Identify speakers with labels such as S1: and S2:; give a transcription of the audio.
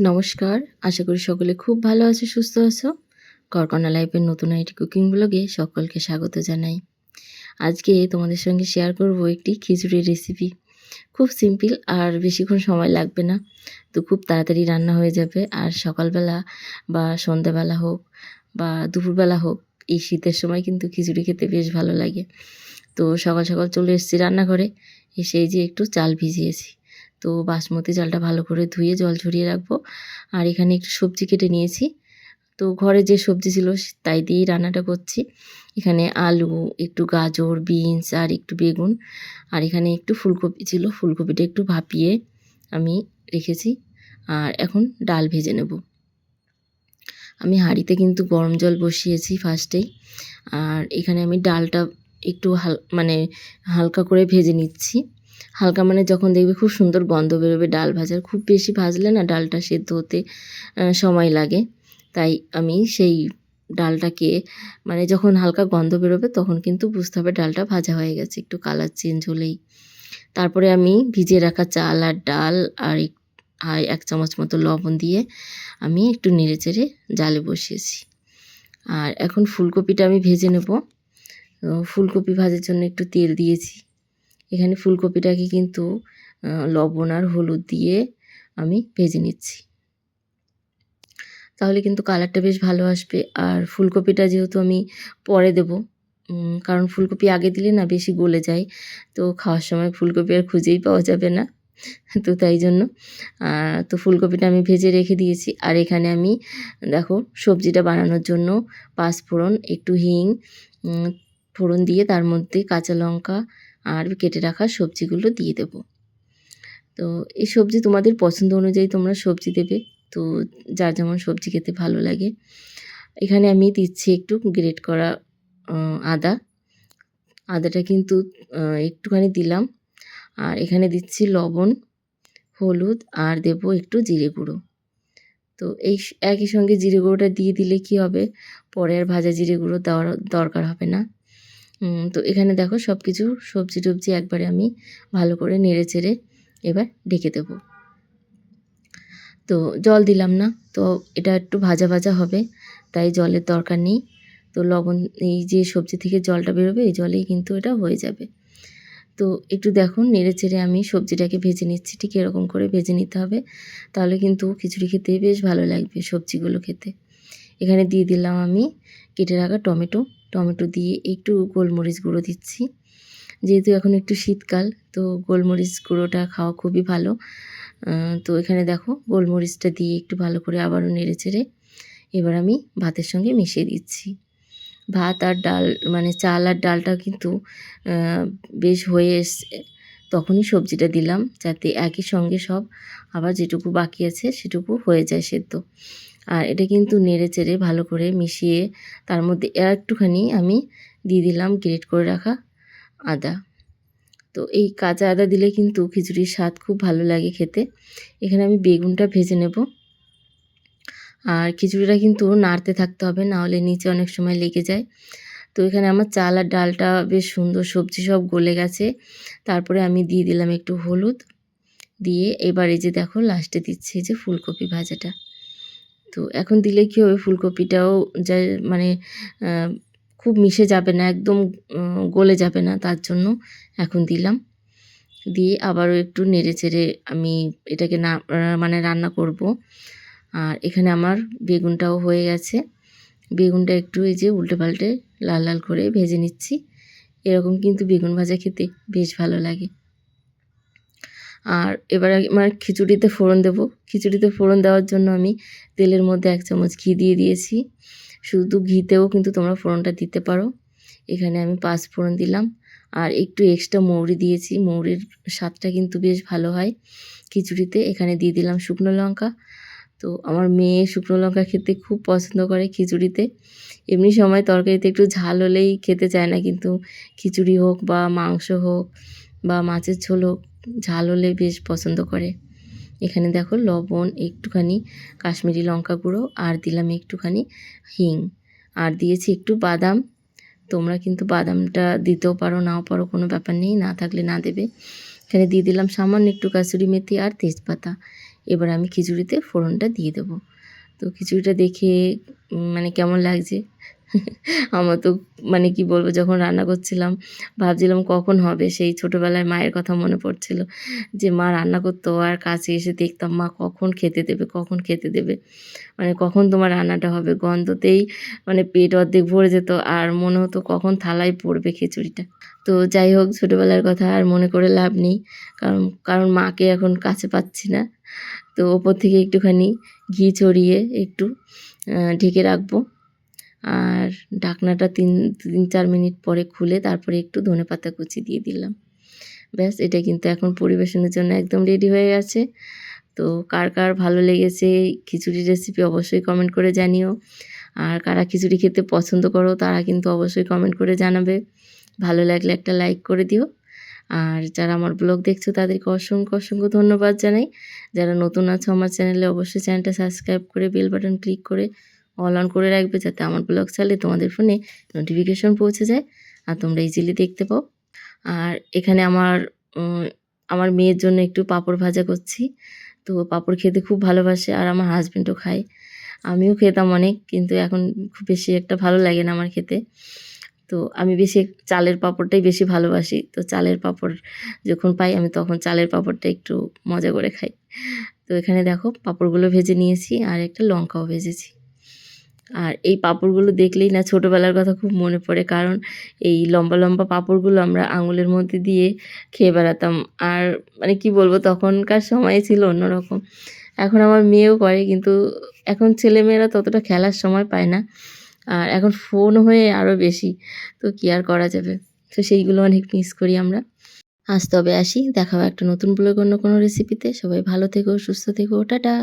S1: নমস্কার, আশা করি সকলে খুব ভালো আছো, সুস্থ আছো। করকনা লাইফের নতুন একটি কুকিং ব্লগে সকলকে স্বাগত জানাই। আজকে তোমাদের সঙ্গে শেয়ার করব একটি খিচুড়ির রেসিপি খুব সিম্পল আর বেশিক্ষণ সময় লাগবে না। তো খুব তাড়াতাড়ি রান্না হয়ে যাবে। আর সকালবেলা বা সন্ধ্যাবেলা হোক বা দুপুরবেলা হোক, এই শীতের সময় কিন্তু খিচুড়ি খেতে বেশ ভালো লাগে। তো সকাল সকাল চলে এসেছি রান্নাঘরে, এসে যে একটু চাল ভিজিয়েছি। তো বাসমতি চালটা ভালো করে ধুয়ে জল ঝরিয়ে রাখব। আর এখানে একটু সবজি কেটে নিয়েছি। তো ঘরে যে সবজি ছিল তাই দিয়েই রান্নাটা করছি। এখানে আলু, একটু গাজর, বিনস আর একটু বেগুন। আর এখানে একটু ফুলকপি ছিল। ফুলকপিটা একটু ভাপিয়ে আমি রেখেছি। আর এখন ডাল ভেজে নেব। আমি হাঁড়িতে কিন্তু গরম জল বসিয়েছি ফার্স্টেই। আর এখানে আমি ডালটা একটু হাল মানে হালকা করে ভেজে নিচ্ছি। হালকা মানে যখন দেখবে খুব সুন্দর গন্ধ বেরোবে, ডাল ভাজার খুব বেশি ভাজলে না ডালটা সেদ্ধ হতে সময় লাগে। তাই আমি সেই ডালটাকে মানে যখন হালকা গন্ধ বেরোবে তখন কিন্তু বুঝতে হবে ডালটা ভাজা হয়ে গেছে, একটু কালার চেঞ্জ হলেই। তারপরে আমি ভিজিয়ে রাখা চাল আর ডাল আর আর এক চামচ মতো লবণ দিয়ে আমি একটু নেড়ে চেড়ে জালে বসিয়েছি। আর এখন ফুলকপিটা আমি ভেজে নেব। ফুলকপি ভাজার জন্য একটু তেল দিয়েছি। এখানে ফুলকপিটাকে কিন্তু লবণ আর হলুদ দিয়ে আমি ভেজে নিচ্ছি। তাহলে কিন্তু কালারটা বেশ ভালো আসবে। আর ফুলকপিটা যেহেতু আমি পরে দেব কারণ ফুলকপি আগে দিলে না বেশি গলে যায়। তো খাওয়ার সময় ফুলকপি আর খুঁজেই পাওয়া যাবে না, তো তাই জন্য তো ফুলকপিটা আমি ভেজে রেখে দিয়েছি। আর এখানে আমি, দেখো, সবজিটা বানানোর জন্য পাঁচফোড়ন, একটু হিং ফোড়ন দিয়ে তার মধ্যে কাঁচা লঙ্কা আর কেটে রাখা সবজিগুলো দিয়ে দেব। তো এই সবজি তোমাদের পছন্দ অনুযায়ী তোমরা সবজি দেবে। তো যার যেমন সবজি খেতে ভালো লাগে। এখানে আমি দিচ্ছি একটু গ্রেট করা আদা। আদাটা কিন্তু একটুখানি দিলাম। আর এখানে দিচ্ছি লবণ, হলুদ আর দেব একটু জিরে গুঁড়ো। তো এই একই সঙ্গে জিরে গুঁড়োটা দিয়ে দিলে কি হবে? পরে আর ভাজা জিরে গুঁড়ো দেওয়ার দরকার হবে না। তো এখানে দেখো সব কিছু সবজি টবজি একবারে আমি ভালো করে নেড়ে চেড়ে এবার ঢেকে দেবো। তো জল দিলাম না, তো এটা একটু ভাজা ভাজা হবে, তাই জলের দরকার নেই। তো লবণ, এই যে সবজি থেকে জলটা বেরোবে, এই জলেই কিন্তু এটা হয়ে যাবে। তো একটু দেখুন, নেড়ে চেড়ে আমি সবজিটাকে ভেজে নিচ্ছি, ঠিক এরকম করে ভেজে নিতে হবে, তাহলে কিন্তু খিচুড়ি খেতে বেশ ভালো লাগবে সবজিগুলো খেতে। এখানে দিয়ে দিলাম আমি কেটে রাখা টমেটো। টমেটো দিয়ে একটু গোলমরিচ গুঁড়ো দিচ্ছি। যেহেতু এখন একটু শীতকাল, তো গোলমরিচ গুঁড়োটা খাওয়া খুবই ভালো। তো এখানে দেখো গোলমরিচটা দিয়ে একটু ভালো করে আবারও নেড়ে চেড়ে এবার আমি ভাতের সঙ্গে মিশিয়ে দিচ্ছি। ভাত আর ডাল মানে চাল আর ডালটা কিন্তু বেশ হয়ে এসছে। তখনই সবজিটা দিলাম যাতে একই সঙ্গে সব আবার যেটুকু বাকি আছে সেটুকু হয়ে যায় সেদ্ধ। আর এটা কিন্তু নেড়ে চেড়ে ভালো করে মিশিয়ে তার মধ্যে একটুখানি আমি দিয়ে দিলাম গ্রেট করে রাখা আদা। তো এই কাঁচা আদা দিলে কিন্তু খিচুড়ির স্বাদ খুব ভালো লাগে খেতে। এখানে আমি বেগুনটা ভেজে নেব। আর খিচুড়িটা কিন্তু নাড়তে থাকতে হবে, না হলে নিচে অনেক সময় লেগে যায়। তো এখানে আমার চাল আর ডালটা বেশ সুন্দর সবজি সব গলে গেছে। তারপরে আমি দিয়ে দিলাম একটু হলুদ। দিয়ে এবার এই যে দেখো লাস্টে দিচ্ছি যে ফুলকপি ভাজাটা। তো এখন দিলে কী হবে? ফুলকপিটাও যা মানে খুব মিশে যাবে না, একদম গলে যাবে না, তার জন্য এখন দিলাম। দিয়ে আবারও একটু নেড়ে চেড়ে আমি এটাকে না মানে রান্না করব। আর এখানে আমার বেগুনটাও হয়ে গেছে। বেগুনটা একটু এই যে উল্টে পাল্টে লাল লাল করে ভেজে নিচ্ছি। এরকম কিন্তু বেগুন ভাজা খেতে বেশ ভালো লাগে। আর এবার আমার খিচুড়িতে ফোড়ন দেব। খিচুড়িতে ফোড়ন দেওয়ার জন্য আমি তেলের মধ্যে এক চামচ ঘি দিয়ে দিয়েছি। শুধু ঘিতেও কিন্তু তোমরা ফোড়নটা দিতে পারো। এখানে আমি পাঁচ ফোড়ন দিলাম। আর একটু এক্সট্রা মৌরি দিয়েছি। মৌরির স্বাদটা কিন্তু বেশ ভালো হয় খিচুড়িতে। এখানে দিয়ে দিলাম শুকনো লঙ্কা। তো আমার মেয়ে শুকনো লঙ্কা খেতে খুব পছন্দ করে খিচুড়িতে। এমনি সময় তরকারিতে একটু ঝাল হলেই খেতে চায় না। কিন্তু খিচুড়ি হোক বা মাংস হোক বা মাছের ঝোল হোক ঝাল হলে বেশ পছন্দ করে। এখানে দেখো লবণ, একটুখানি কাশ্মীরি লঙ্কা গুঁড়ো আর দিলাম একটুখানি হিং। আর দিয়েছি একটু বাদাম। তোমরা কিন্তু বাদামটা দিতেও পারো, নাও পারো, কোনো ব্যাপার নেই, না থাকলে না দেবে। এখানে দিয়ে দিলাম সামান্য একটু কাসুরি মেথি আর তেজপাতা। এবার আমি খিচুড়িতে ফোড়নটা দিয়ে দেবো। তো খিচুড়িটা দেখে মানে কেমন লাগছে? আমার তো মানে কি বলব, যখন রান্না করছিলাম, ভাবছিলাম কখন হবে, সেই ছোটোবেলায় মায়ের কথা মনে পড়ছিল যে, মা রান্না করতো, আর কাছে এসে দেখতাম, মা কখন খেতে দেবে, কখন খেতে দেবে। মানে কখন তোমার রান্নাটা হবে? গন্ধতেই মানে পেট অর্ধেক ভরে যেত, আর মনে হতো কখন থালায় পড়বে খিচুড়িটা। তো যাই হোক, ছোটোবেলার কথা আর মনে করে লাভ নেই, কারণ কারণ মাকে এখন কাছে পাচ্ছি না। তো ওপর থেকে একটুখানি ঘি ছড়িয়ে একটু ঢেকে রাখব। আর ঢাকনাটা তিন তিন, চার মিনিট পরে খুলে তারপরে একটু ধনে পাতা কুচি দিয়ে দিলাম। ব্যাস, এটা কিন্তু এখন পরিবেশনের জন্য একদম রেডি হয়ে গেছে। তো কার কার ভালো লেগেছে খিচুড়ি রেসিপি অবশ্যই কমেন্ট করে জানিও। আর কারা খিচুড়ি খেতে পছন্দ করো তারা কিন্তু অবশ্যই কমেন্ট করে জানাবে। ভালো লাগলে একটা লাইক করে দিও। আর যারা আমার ব্লগ দেখছ তাদেরকে অসংখ্য অসংখ্য ধন্যবাদ জানাই। যারা নতুন আছো আমার চ্যানেলে অবশ্যই চ্যানেলটা সাবস্ক্রাইব করে বেল বাটন ক্লিক করে অল অন করে রাখবে যাতে আমার ব্লগ চালে তোমাদের ফোনে নোটিফিকেশন পৌঁছে যায় আর তোমরা ইজিলি দেখতে পাও। আর এখানে আমার আমার মেয়ের জন্য একটু পাঁপড় ভাজা করছি। তো পাঁপড় খেতে খুব ভালোবাসে আর আমার হাজব্যান্ডও খায়। আমিও খেতাম অনেক কিন্তু এখন খুব বেশি একটা ভালো লাগে না আমার খেতে। তো আমি বেশি চালের পাঁপড়টাই বেশি ভালোবাসি। তো চালের পাঁপড় যখন পাই আমি তখন চালের পাঁপড়টা একটু মজা করে খাই। তো এখানে দেখো পাঁপড়গুলো ভেজে নিয়েছি আর একটা লঙ্কাও ভেজেছি। আর এই পাঁপড়গুলো দেখলেই না ছোটোবেলার কথা খুব মনে পড়ে, কারণ এই লম্বা লম্বা পাঁপড়গুলো আমরা আঙুলের মধ্যে দিয়ে খেয়ে বেড়াতাম। আর মানে কি বলব, তখনকার সময় ছিল অন্যরকম। এখন আমার মেয়েও করে, কিন্তু এখন ছেলেমেয়েরা ততটা খেলার সময় পায় না। আর এখন ফোন হয়ে আরও বেশি, তো কি আর করা যাবে? তো সেইগুলো অনেক মিস করি আমরা। আজ তবে আসি দেখা হবে একটা নতুন ব্লগ অন্য কোনো রেসিপিতে সবাই ভালো থেকো, সুস্থ থেকো, টাটা!